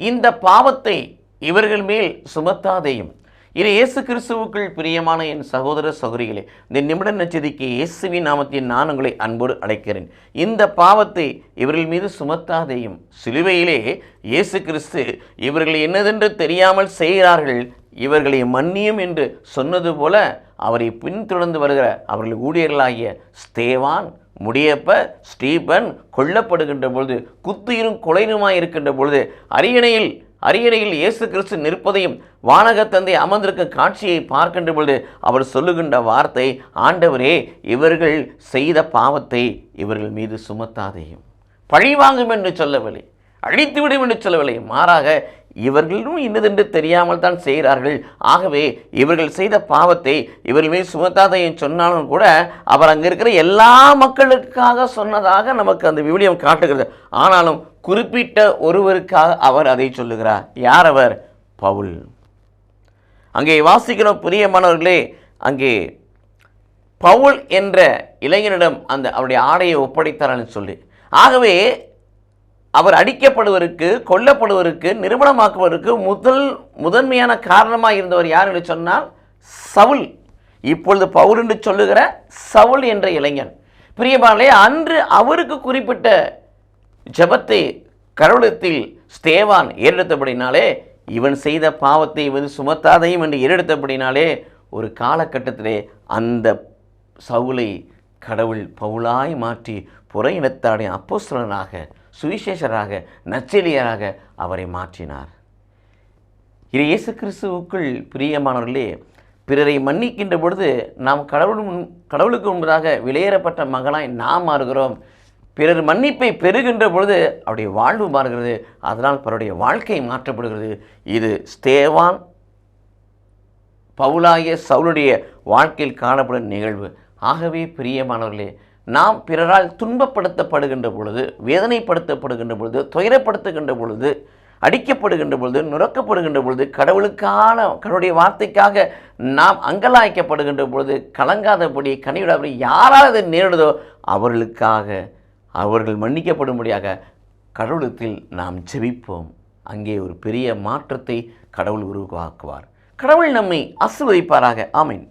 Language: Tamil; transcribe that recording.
இந்த பாவத்தை இவர்கள் மேல் சுமத்தாதேயும். இது இயேசு கிறிஸ்துவுக்குள் பிரியமான என் சகோதர சகோதரிகளே இந்த நிமிட நச்சதிக்கு இயேசுவின் நாமத்தின் நான் உங்களை அன்போடு அழைக்கிறேன். இந்த பாவத்தை இவர்கள் மீது சுமத்தாதேயும். சிலுவையிலே இயேசு கிறிஸ்து இவர்கள் என்னதென்று தெரியாமல் செய்கிறார்கள் இவர்களை மன்னியும் என்று சொன்னது போல அவரை பின்தொடர்ந்து வருகிற அவர்கள் ஊழியர்களாகிய ஸ்தேவான் முடியப்ப ஸ்டீபன் கொல்லப்படுகின்ற பொழுது குத்துயிரும் கொலையுமாய் இருக்கின்ற பொழுது அரியணையில் அரியணையில் இயேசு கிறிஸ்து நிற்பதையும் வானகத்தந்தை அமர்ந்திருக்கும் காட்சியை பார்க்கின்ற பொழுது அவர் சொல்லுகின்ற வார்த்தை ஆண்டவரே இவர்கள் செய்த பாவத்தை இவர்கள் மீது சுமத்தாதேயும். பழிவாங்கும் என்று சொல்லவில்லை. அழித்துவிடும் என்று சொல்லவில்லை. மாறாக இவர்களும் இன்னதென்று தெரியாமல் தான் செய்கிறார்கள். ஆகவே இவர்கள் செய்த பாவத்தை இவர்கள் மீது சுமத்தாதையும் சொன்னாலும் கூட அவர் அங்கே இருக்கிற எல்லா மக்களுக்காக சொன்னதாக நமக்கு அந்த விவிலியம் காட்டுகிறது. ஆனாலும் குறிப்பிட்ட ஒருவருக்காக அவர் அதை சொல்லுகிறார். யார் அவர்? பவுல். அங்கே வாசிக்கிற பிரியமானவர்களே அங்கே பவுல் என்ற இளைஞனிடம் அந்த அவருடைய ஆடையை ஒப்படைத்தார்னு சொல்லி. ஆகவே அவர் அடிக்கப்படுவதற்கு கொல்லப்படுவதற்கு நிறுவனமாக்குவதற்கு முதல் முதன்மையான காரணமாக இருந்தவர் யார் என்று சொன்னால் சவுல். இப்பொழுது பவுல் என்று சொல்லுகிற சவுல் என்ற இளைஞன். பிரியமானே அன்று அவருக்கு குறிப்பிட்ட ஜெபத்தை கடவுளத்தில் ஸ்தேவான் ஏறெடுத்தபடினாலே இவன் செய்த பாவத்தை இவன் சுமத்தாதையும் என்று ஏறெடுத்தபடினாலே ஒரு காலகட்டத்திலே அந்த சவுலை கடவுள் பவுலாய் மாற்றி புற இனத்தாடைய அப்போஸ்தலனாக சுவிசேஷராக நச்செலியராக அவரை மாற்றினார். இது இயேசு கிறிஸ்துவுக்குள் பிரியமானவர்களே பிறரை மன்னிக்கின்ற பொழுது நாம் கடவுள் முன் கடவுளுக்கு முன்பதாக வெளியேறப்பட்ட மகனாய் நாம் மாறுகிறோம். பிறர் மன்னிப்பை பெறுகின்ற பொழுது அவருடைய வாழ்வு மாறுகிறது. அதனால் பிறருடைய வாழ்க்கை மாற்றப்படுகிறது. இது ஸ்தேவான் பவுலாகிய சவுளுடைய வாழ்க்கையில் காணப்படும் நிகழ்வு. ஆகவே பிரியமானவர்களே நாம் பிறரால் துன்பப்படுத்தப்படுகின்ற பொழுது வேதனைப்படுத்தப்படுகின்ற பொழுது துயரப்படுத்துகின்ற பொழுது அடிக்கப்படுகின்ற பொழுது நுறக்கப்படுகின்ற பொழுது கடவுளுக்கான கடவுளுடைய வார்த்தைக்காக நாம் அங்கலாய்க்கப்படுகின்ற பொழுது கலங்காதபடி கனிவிடாதபடி யாரால் அதை நேரிடுதோ அவர்களுக்காக அவர்கள் மன்னிக்கப்படும்படியாக கடவுளத்தில் நாம் ஜெபிப்போம். அங்கே ஒரு பெரிய மாற்றத்தை கடவுள் உருவாக்குவார். கடவுள் நம்மை ஆசீர்வதிப்பாராக. ஆமீன்.